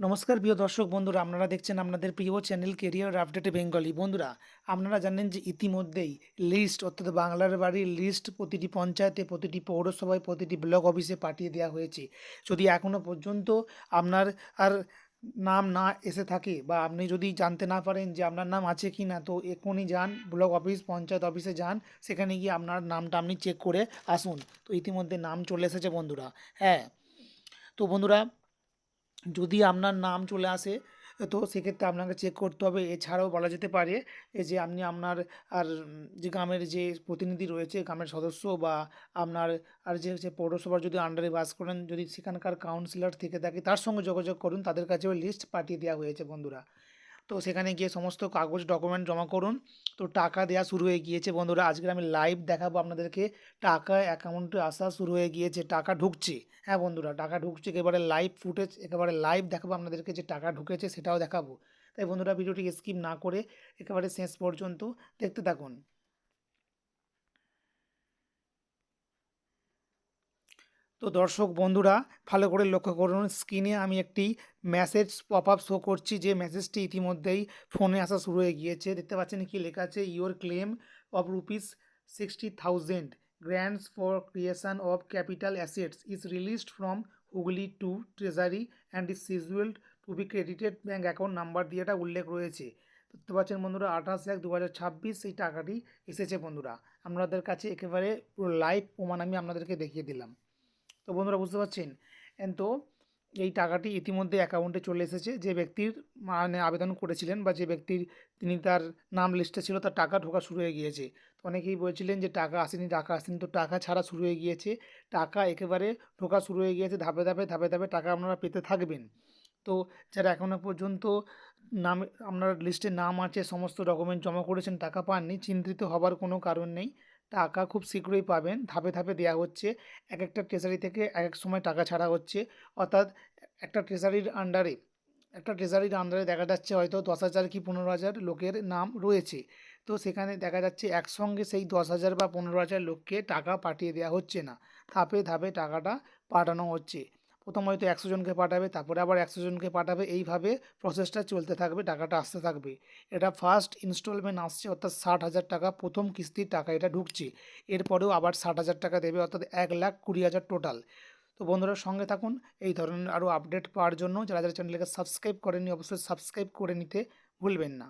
নমস্কার প্রিয় দর্শক বন্ধুরা, আপনারা দেখছেন আপনাদের প্রিয় চ্যানেল কেরিয়ার আপডেটে বেঙ্গলি বন্ধুরা, আপনারা জানেন যে ইতিমধ্যেই লিস্ট অর্থাৎ বাংলার বাড়ির লিস্ট প্রতিটি পঞ্চায়েতে, প্রতিটি পৌরসভায়, প্রতিটি ব্লক অফিসে পাঠিয়ে দেওয়া হয়েছে। যদি এখনও পর্যন্ত আপনার আর নাম না এসে থাকে বা আপনি যদি জানতে না পারেন যে আপনার নাম আছে কি না তো এখনই যান ব্লক অফিস পঞ্চায়েত অফিসে যান, সেখানে গিয়ে আপনার নামটা আপনি চেক করে আসুন। তো ইতিমধ্যে নাম চলে এসেছে বন্ধুরা হ্যাঁ। তো বন্ধুরা যদি আপনার নাম চলে আসে, তো সেক্ষেত্রে আপনাকে চেক করতে হবে। এছাড়াও বলা যেতে পারে যে আপনি আপনার আর যে গ্রামের যে প্রতিনিধি রয়েছে, গ্রামের সদস্য বা আপনার আর যে হচ্ছে পৌরসভার যদি আন্ডারে বাস করেন, যদি সেখানকার কাউন্সিলর থেকে থাকে, তার সঙ্গে যোগাযোগ করুন, তাদের কাছেও লিস্ট পাঠিয়ে দেওয়া হয়েছে বন্ধুরা। তো সেখানে গিয়ে সমস্ত কাগজ ডকুমেন্ট জমা করুন। তো টাকা দেওয়া শুরু হয়ে গিয়েছে। বন্ধুরা, আজকে আমি লাইভ দেখাবো আপনাদেরকে। টাকা অ্যাকাউন্টে আসা শুরু হয়ে গিয়েছে। টাকা ঢুকছে। হ্যাঁ বন্ধুরা, টাকা ঢুকছে। একেবারে লাইভ ফুটেজ একেবারে লাইভ দেখাবো আপনাদেরকে যে টাকা ঢুকেছে সেটাও দেখাবো। তাই বন্ধুরা, ভিডিওটি স্কিপ না করে একেবারে শেষ পর্যন্ত দেখতে থাকুন। তো দর্শক বন্ধুরা, ভালো করে লক্ষ্য করুন, স্ক্রিনে আমি একটি মেসেজ পপ আপ শো করছি, যে মেসেজটি ইতিমধ্যেই ফোনে আসা শুরু হয়ে গিয়েছে। দেখতে পাচ্ছেন কি লেখা আছে your claim of rupees sixty thousand grands for creation of capital assets is released from Hooghly to treasury and is scheduled to be credited bank account number দিয়ে এটা উল্লেখ রয়েছে। দেখতে পাচ্ছেন বন্ধুরা, আঠাশ এক দু হাজার ছাব্বিশ এই টাকাটি এসেছে বন্ধুরা। আপনাদের কাছে একেবারে পুরো লাইভ প্রমাণ আমি আপনাদেরকে দেখিয়ে দিলাম। তো বন্ধুরা বুঝতে পারছেন? তো এই টাকাটি ইতিমধ্যে অ্যাকাউন্টে চলে এসেছে। যে ব্যক্তির মানে আবেদন করেছিলেন বা যে ব্যক্তির তিনি তার নাম লিস্টে ছিল, তার টাকা ঢোকা শুরু হয়ে গিয়েছে। তো অনেকেই বলছিলেন যে টাকা আসেনি টাকা আসেনি, তো টাকা ছাড়া শুরু হয়ে গিয়েছে। টাকা একেবারে ঢোকা শুরু হয়ে গিয়েছে, ধাপে ধাপে ধাপে ধাপে টাকা আপনারা পেতে থাকবেন। তো যারা এখনও পর্যন্ত নাম, আপনার লিস্টে নাম আছে, সমস্ত ডকুমেন্ট জমা করেছেন, টাকা পাননি, চিন্তিত হবার কোনো কারণ নেই। টাকা খুব শীঘ্রই পাবেন। ধাপে ধাপে দেওয়া হচ্ছে। এক একটা ট্রেজারি থেকে এক এক সময় টাকা ছাড়া হচ্ছে। অর্থাৎ একটা ট্রেজারির আন্ডারে একটা ট্রেজারির আন্ডারে দেখা যাচ্ছে হয়তো দশ হাজার কি পনেরো হাজার লোকের নাম রয়েছে। তো সেখানে দেখা যাচ্ছে একসঙ্গে সেই দশ হাজার বা পনেরো হাজার লোককে টাকা পাঠিয়ে দেওয়া হচ্ছে না। ধাপে ধাপে টাকাটা পাঠানো হচ্ছে। প্রথম হয়তো একশো জনকে পাঠাবে, তারপরে আবার একশো জনকে পাঠাবে, এইভাবে প্রসেসটা চলতে থাকবে, টাকাটা আসতে থাকবে। এটা ফার্স্ট ইনস্টলমেন্ট আসছে, অর্থাৎ ষাট হাজার টাকা, প্রথম কিস্তির টাকা এটা ঢুকছে। এরপরেও আবার ষাট হাজার টাকা দেবে, অর্থাৎ এক লাখ কুড়ি হাজার টোটাল তো বন্ধুরা, সঙ্গে থাকুন, এই ধরনের আরও আপডেট পাওয়ার জন্য। যারা যারা চ্যানেলকে সাবস্ক্রাইব করেনি অবশ্যই সাবস্ক্রাইব করে নিতে ভুলবেন না।